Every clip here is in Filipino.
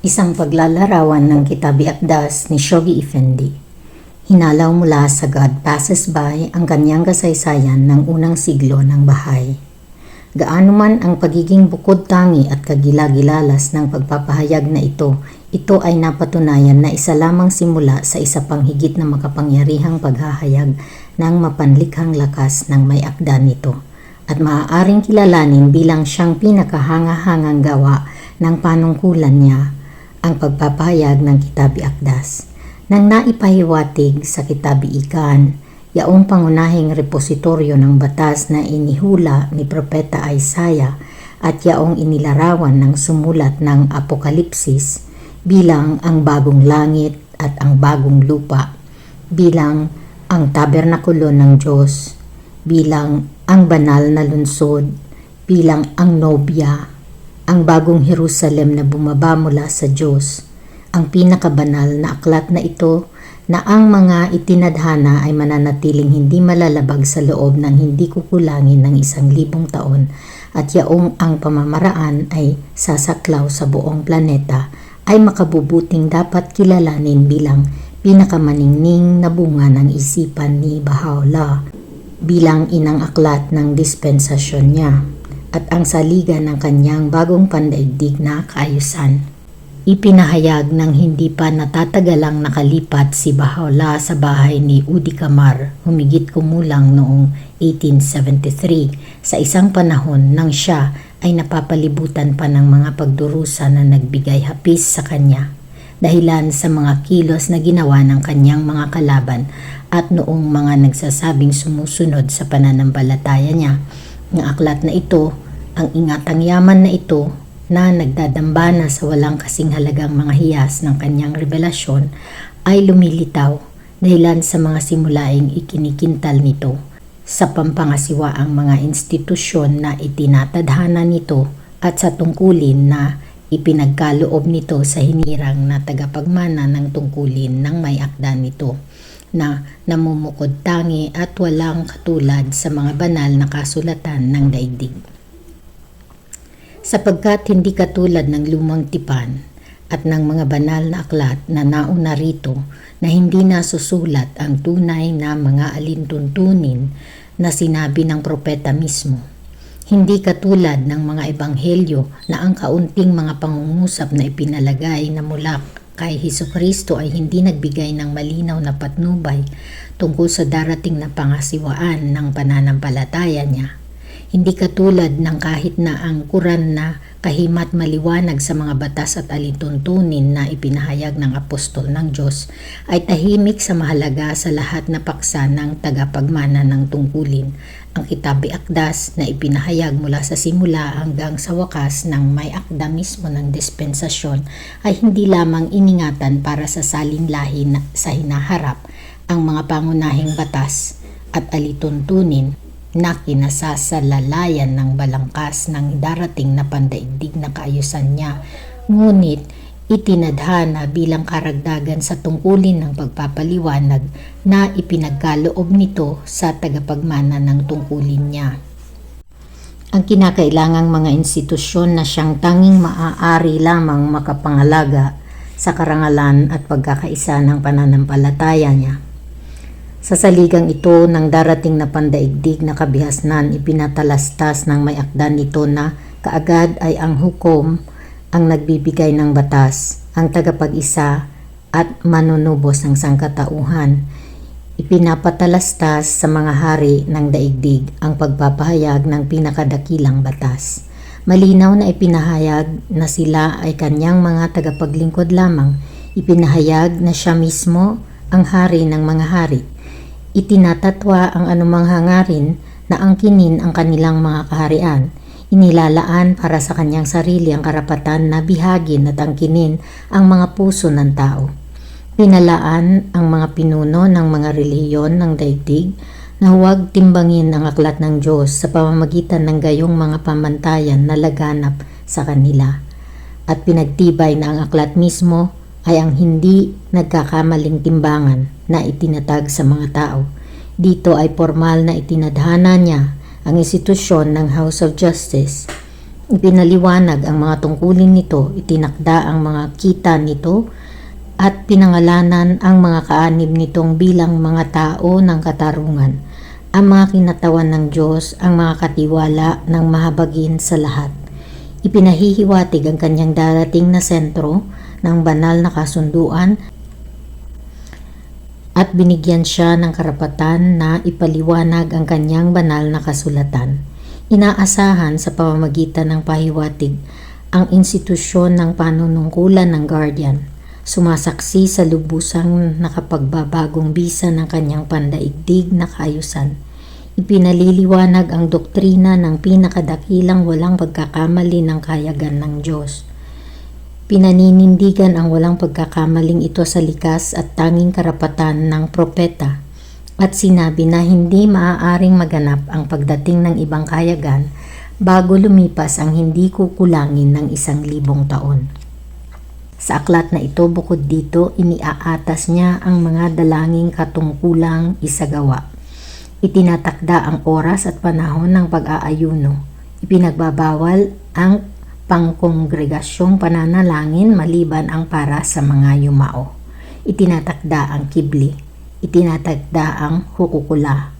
Isang paglalarawan ng Kitabi Akdas ni Shogi Effendi. Hinalaw mula sa God Passes By ang kanyang kasaysayan ng unang siglo ng Bahay. Gaano man ang pagiging bukod tangi at kagilagilalas ng pagpapahayag na ito, ito ay napatunayan na isa lamang simula sa isa pang higit na makapangyarihang paghahayag ng mapanlikhang lakas ng may akda nito at maaaring kilalanin bilang siyang pinakahanga-hangang gawa ng panungkulan niya ang pagpapahayag ng Kitabi Akdas. Nang naipahiwatig sa Kitabi Ikan, yaong pangunahing repositoryo ng batas na inihula ni Propeta Isaiah at yaong inilarawan ng sumulat ng Apokalipsis bilang ang bagong langit at ang bagong lupa, bilang ang tabernakulo ng Diyos, bilang ang banal na lungsod, bilang ang nobya, ang bagong Jerusalem na bumaba mula sa Diyos, ang pinakabanal na aklat na ito na ang mga itinadhana ay mananatiling hindi malalabag sa loob ng hindi kukulangin ng isang libong taon at yaong ang pamamaraan ay sasaklaw sa buong planeta ay makabubuting dapat kilalanin bilang pinakamaningning na bunga ng isipan ni Baha'u'llah bilang inang aklat ng dispensasyon niya at ang saliga ng kanyang bagong pandaigdig na kaayusan. Ipinahayag ng hindi pa natatagalang nakalipat si Baha'u'llah sa bahay ni Udi Kamar humigit kumulang noong 1873 sa isang panahon nang siya ay napapalibutan pa ng mga pagdurusa na nagbigay hapis sa kanya dahilan sa mga kilos na ginawa ng kanyang mga kalaban at noong mga nagsasabing sumusunod sa pananampalataya niya. Ang aklat na ito, ang ingatang yaman na ito na nagdadambana sa walang kasing halagang mga hiyas ng kanyang revelasyon ay lumilitaw dahilan sa mga simulaing ikinikintal nito. Sa pampangasiwa ang mga institusyon na itinatadhana nito at sa tungkulin na ipinagkaloob nito sa hinirang na tagapagmana ng tungkulin ng may akda nito na namumukod tangi at walang katulad sa mga banal na kasulatan ng daigdig sapagkat hindi katulad ng lumang tipan at ng mga banal na aklat na nauna rito na hindi nasusulat ang tunay na mga alintuntunin na sinabi ng propeta mismo. Hindi katulad ng mga ebanghelyo na ang kaunting mga pangungusap na ipinalagay na mula kay Heso Kristo ay hindi nagbigay ng malinaw na patnubay tungkol sa darating na pangasiwaan ng pananampalataya niya. Hindi katulad ng kahit na ang Quran na kahimat maliwanag sa mga batas at alituntunin na ipinahayag ng apostol ng Diyos ay tahimik sa mahalaga sa lahat na paksa ng tagapagmana ng tungkulin. Ang kitabi akdas na ipinahayag mula sa simula hanggang sa wakas ng may akda mismo ng dispensasyon ay hindi lamang iningatan para sa salinlahin sa hinaharap ang mga pangunahing batas at alituntunin na kinasasalalayan ng balangkas ng darating na pandaigdig na kaayusan niya. Ngunit itinadhana bilang karagdagan sa tungkulin ng pagpapaliwanag na ipinagkaloob nito sa tagapagmana ng tungkulin niya. Ang kinakailangang mga institusyon na siyang tanging maaari lamang makapangalaga sa karangalan at pagkakaisa ng pananampalataya niya. Sa saligang ito ng darating na pandaigdig na kabihasnan, ipinatalastas ng may akda nito na kaagad ay ang hukom ang nagbibigay ng batas, ang tagapag-isa at manunubos ng sangkatauhan. Ipinapatalastas sa mga hari ng daigdig ang pagpapahayag ng pinakadakilang batas. Malinaw na ipinahayag na sila ay kanyang mga tagapaglingkod lamang. Ipinahayag na siya mismo ang hari ng mga hari Itinatatwa ang anumang hangarin na angkinin ang kanilang mga kaharian. Inilalaan para sa kanyang sarili ang karapatan na bihagin at angkinin ang mga puso ng tao. Pinalaan ang mga pinuno ng mga relihiyon ng daigdig na huwag timbangin ang aklat ng Diyos sa pamamagitan ng gayong mga pamantayan na laganap sa kanila. At pinagtibay na ang aklat mismo ay ang hindi nagkakamaling timbangan na itinatag sa mga tao. Dito ay formal na itinadhana niya ang institusyon ng House of Justice. Ipinaliwanag ang mga tungkulin nito, itinakda ang mga kita nito, at pinangalanan ang mga kaanib nitong bilang mga tao ng katarungan, ang mga kinatawan ng Diyos, ang mga katiwala ng mahabagin sa lahat. Ipinahihiwatig ang kanyang darating na sentro ng banal na kasunduan at binigyan siya ng karapatan na ipaliwanag ang kanyang banal na kasulatan. Inaasahan sa pamamagitan ng pahiwatig ang institusyon ng panunungkulan ng guardian, sumasaksi sa lubusang nakapagbabagong bisa ng kanyang pandaigdig na kaayusan. Ipinaliliwanag ang doktrina ng pinakadakilang walang pagkakamali ng kayagan ng Diyos. Pinaninindigan ang walang pagkakamaling ito sa likas at tanging karapatan ng propeta at sinabi na hindi maaaring maganap ang pagdating ng ibang kayagan bago lumipas ang hindi kukulangin ng isang libong taon. Sa aklat na ito bukod dito, iniaatas niya ang mga dalangin katungkulang isagawa. Itinatakda ang oras at panahon ng pag-aayuno. Ipinagbabawal ang pangkongregasyong pananalangin maliban ang para sa mga yumao. Itinatakda ang kibli. Itinatagda ang hukukula,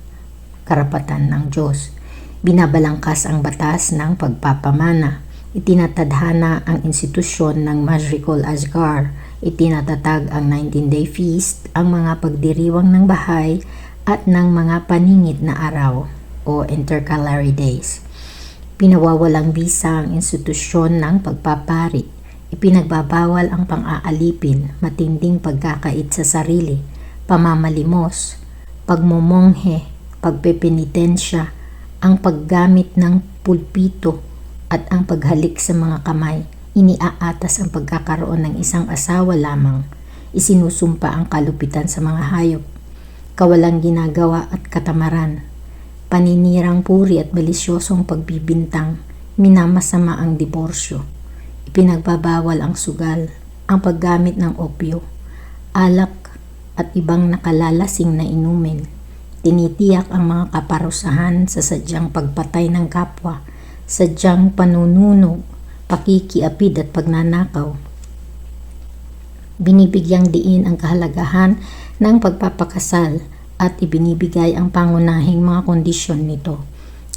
karapatan ng Diyos. Binabalangkas ang batas ng pagpapamana. Itinatadhana ang institusyon ng Majrikol Asgar. Itinatatag ang 19-day feast, ang mga pagdiriwang ng bahay at ng mga paningit na araw o intercalary days. Pinawawalang bisa ang institusyon ng pagpapari. Ipinagbabawal ang pang-aalipin, matinding pagkakait sa sarili, pamamalimos, pagmomonghe, pagpepenitensya, ang paggamit ng pulpito at ang paghalik sa mga kamay. Iniaatas ang pagkakaroon ng isang asawa lamang. Isinusumpa ang kalupitan sa mga hayop. Kawalang ginagawa at katamaran paninirang puri at malisyosong pagbibintang, minamasama ang diborsyo, ipinagbabawal ang sugal, ang paggamit ng opyo, alak at ibang nakalalasing na inumin. Tinitiyak ang mga kaparusahan sa sadyang pagpatay ng kapwa, sadyang panununog, pakikiapid at pagnanakaw. Binibigyang diin ang kahalagahan ng pagpapakasal at ibinibigay ang pangunahing mga kondisyon nito.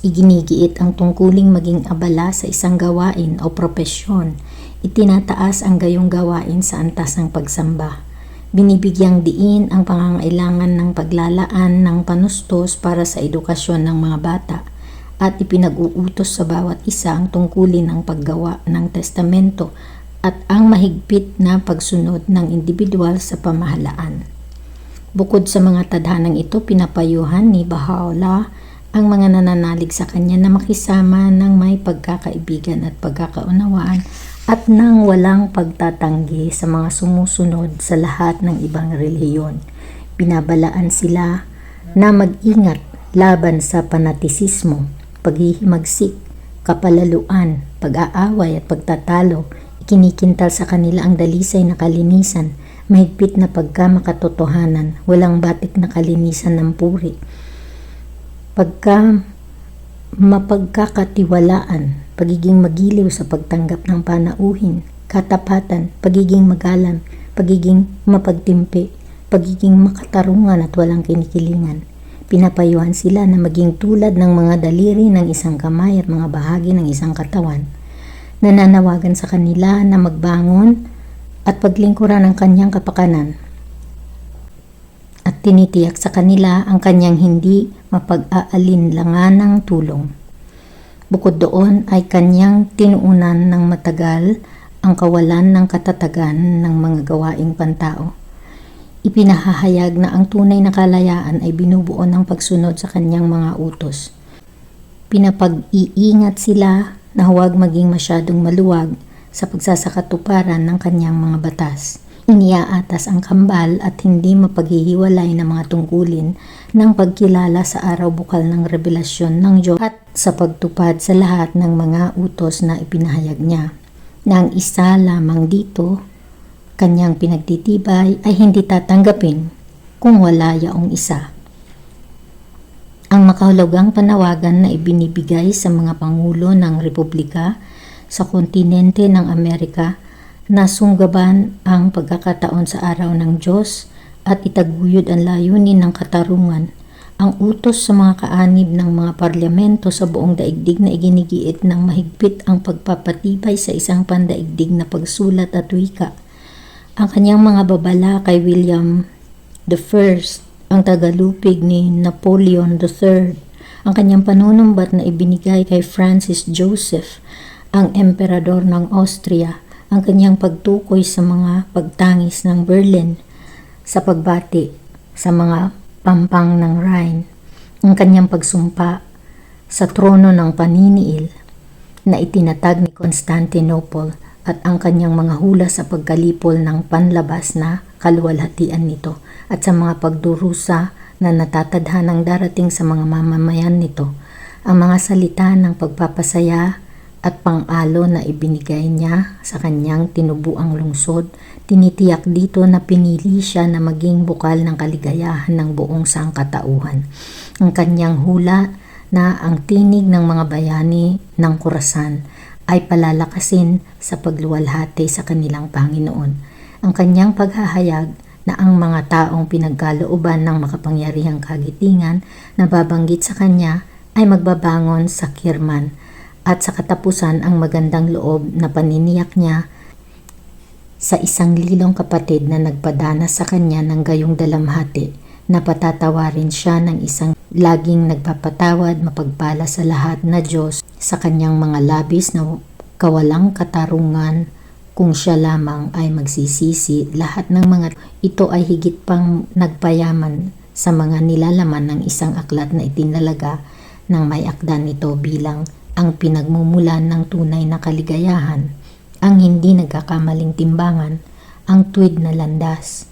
Iginigiit ang tungkuling maging abala sa isang gawain o propesyon. Itinataas ang gayong gawain sa antas ng pagsamba. Binibigyang diin ang pangangailangan ng paglalaan ng panustos para sa edukasyon ng mga bata at ipinag-uutos sa bawat isa ang tungkulin ng paggawa ng testamento at ang mahigpit na pagsunod ng individual sa pamahalaan. Bukod sa mga tadhanang ito, pinapayuhan ni Baha'u'llah ang mga nananalig sa kanya na makisama ng may pagkakaibigan at pagkakaunawaan at nang walang pagtatanggi sa mga sumusunod sa lahat ng ibang relihiyon. Binabalaan sila na mag-ingat laban sa panatisismo, paghihimagsik, kapalaluan, pag-aaway at pagtatalo. Ikinikintal sa kanila ang dalisay na kalinisan, mahigpit na pagkamakatotohanan, walang batik na kalinisan ng puri. Pagka mapagkakatiwalaan, pagiging magiliw sa pagtanggap ng panauhin, katapatan, pagiging magalang, pagiging mapagtimpi, pagiging makatarungan at walang kinikilingan. Pinapayuhan sila na maging tulad ng mga daliri ng isang kamay at mga bahagi ng isang katawan. Nananawagan sa kanila na magbangon at paglingkuran ang kanyang kapakanan at tinitiyak sa kanila ang kanyang hindi mapag-aalinlangan ng tulong. Bukod doon ay kanyang tinuunan ng matagal ang kawalan ng katatagan ng mga gawaing pantao. Ipinahahayag na ang tunay na kalayaan ay binubuo ng pagsunod sa kanyang mga utos. Pinapag-iingat sila na huwag maging masyadong maluwag sa pagsasakatuparan ng kanyang mga batas. Iniaatas ang kambal at hindi mapaghihiwalay ng mga tungkulin ng pagkilala sa araw bukal ng revelasyon ng Diyos at sa pagtupad sa lahat ng mga utos na ipinahayag niya. Nang isa lamang dito, kanyang pinagtitibay ay hindi tatanggapin kung wala yaong isa. Ang makahulugang panawagan na ibinibigay sa mga pangulo ng Republika sa kontinente ng Amerika na sunggaban ang pagkakataon sa araw ng Diyos at itaguyod ang layunin ng katarungan ang utos sa mga kaanib ng mga parlamento sa buong daigdig na iginigiit ng mahigpit ang pagpapatibay sa isang pandaigdig na pagsulat at wika. Ang kanyang mga babala kay William First, ang tagalupig ni Napoleon III, ang kanyang panunumbat na ibinigay kay Francis Joseph, ang emperador ng Austria, ang kanyang pagtukoy sa mga pagtangis ng Berlin, sa pagbati sa mga pampang ng Rhine, ang kanyang pagsumpa sa trono ng paniniil na itinatag ni Constantinople at ang kanyang mga hula sa pagkalipol ng panlabas na kaluwalhatian nito at sa mga pagdurusa na natatadhanang darating sa mga mamamayan nito, ang mga salita ng pagpapasaya at pang-alo na ibinigay niya sa kanyang tinubuang lungsod, tinitiyak dito na pinili siya na maging bukal ng kaligayahan ng buong sangkatauhan. Ang kanyang hula na ang tinig ng mga bayani ng Kurasan ay palalakasin sa pagluwalhati sa kanilang Panginoon. Ang kanyang paghahayag na ang mga taong pinagkalooban ng makapangyarihang kagitingan na babanggit sa kanya ay magbabangon sa kirman at sa katapusan ang magandang loob na paniniyak niya sa isang lilong kapatid na nagpadana sa kanya ng gayong dalamhati na patatawarin siya ng isang laging nagpapatawad mapagpala sa lahat na Diyos sa kanyang mga labis na kawalang katarungan. Kung siya lamang ay magsisisi lahat ng mga ito ay higit pang nagpayaman sa mga nilalaman ng isang aklat na itinalaga ng may akdan nito bilang ang pinagmumulan ng tunay na kaligayahan, ang hindi nagkakamaling timbangan, ang tuwid na landas,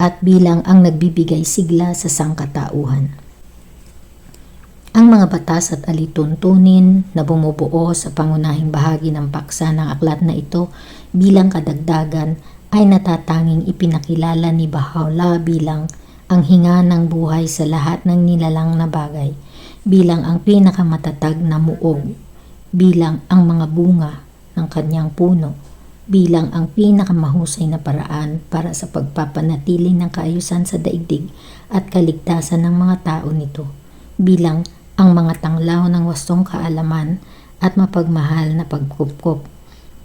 at bilang ang nagbibigay sigla sa sangkatauhan. Ang mga batas at alituntunin na bumubuo sa pangunahing bahagi ng paksa ng aklat na ito bilang kadagdagan ay natatanging ipinakilala ni Baha'u'llah bilang ang hinga ng buhay sa lahat ng nilalang na bagay – bilang ang pinakamatatag na muog, bilang ang mga bunga ng kanyang puno, bilang ang pinakamahusay na paraan para sa pagpapanatili ng kaayusan sa daigdig at kaligtasan ng mga tao nito, bilang ang mga tanglaw ng wastong kaalaman at mapagmahal na pagkupkop,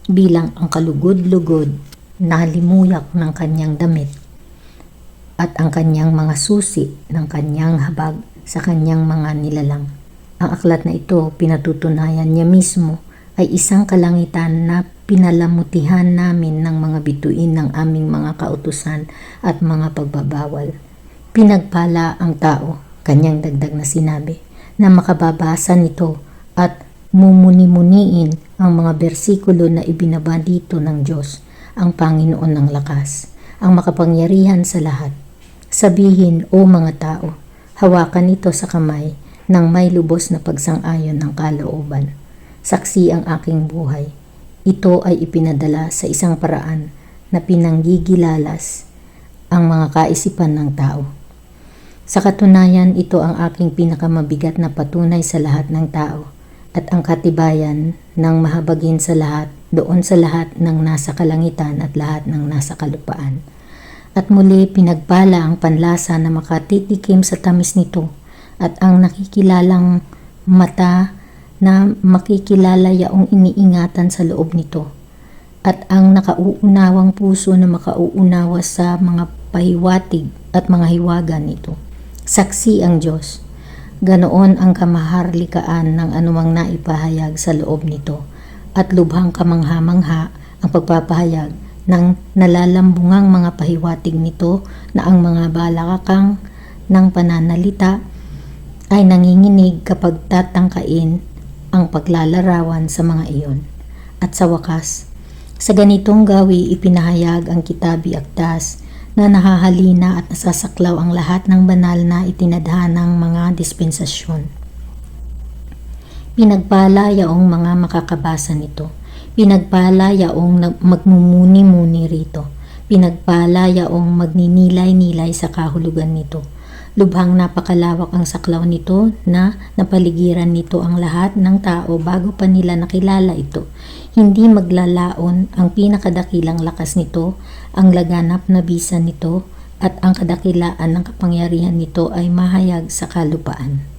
bilang ang kalugod-lugod na limuyak ng kanyang damit at ang kanyang mga susi ng kanyang habag sa kanyang mga nilalang. Ang aklat na ito, pinatutunayan niya mismo, ay isang kalangitan na pinalamutihan namin ng mga bituin ng aming mga kautusan at mga pagbabawal. Pinagpala ang tao, kanyang dagdag na sinabi, na makababasa nito at mumuni-muniin ang mga bersikulo na ibinaba dito ng Diyos, ang Panginoon ng lakas, ang makapangyarihan sa lahat. Sabihin, o mga tao, Hawakan ito sa kamay ng may lubos na pagsang-ayon ng kalooban. Saksi ang aking buhay. Ito ay ipinadala sa isang paraan na pinanggigilalas ang mga kaisipan ng tao. Sa katunayan, ito ang aking pinakamabigat na patunay sa lahat ng tao at ang katibayan ng mahabagin sa lahat doon sa lahat ng nasa kalangitan at lahat ng nasa kalupaan at muli pinagpala ang panlasa na makatitikim sa tamis nito at ang nakikilalang mata na makikilala yaong iniingatan sa loob nito at ang nakauunawang puso na makauunawa sa mga pahiwatig at mga hiwaga nito. Saksi ang Diyos. Ganoon ang kamaharlikaan ng anumang naipahayag sa loob nito at lubhang kamangha-mangha ang pagpapahayag ng nalalambungang mga pahiwatig nito na ang mga balakakang ng pananalita ay nanginginig kapag tatangkain ang paglalarawan sa mga iyon. At sa wakas, sa ganitong gawi ipinahayag ang kitabi aktas na nahahalina at nasasaklaw ang lahat ng banal na itinadhanang mga dispensasyon. Pinagpala yaong mga makakabasa nito Pinagpala yaong magmumuni-muni rito. Pinagpala yaong magninilay-nilay sa kahulugan nito. Lubhang napakalawak ang saklaw nito na napaligiran nito ang lahat ng tao bago pa nila nakilala ito. Hindi maglalaon ang pinakadakilang lakas nito, ang laganap na bisa nito, at ang kadakilaan ng kapangyarihan nito ay mahayag sa kalupaan.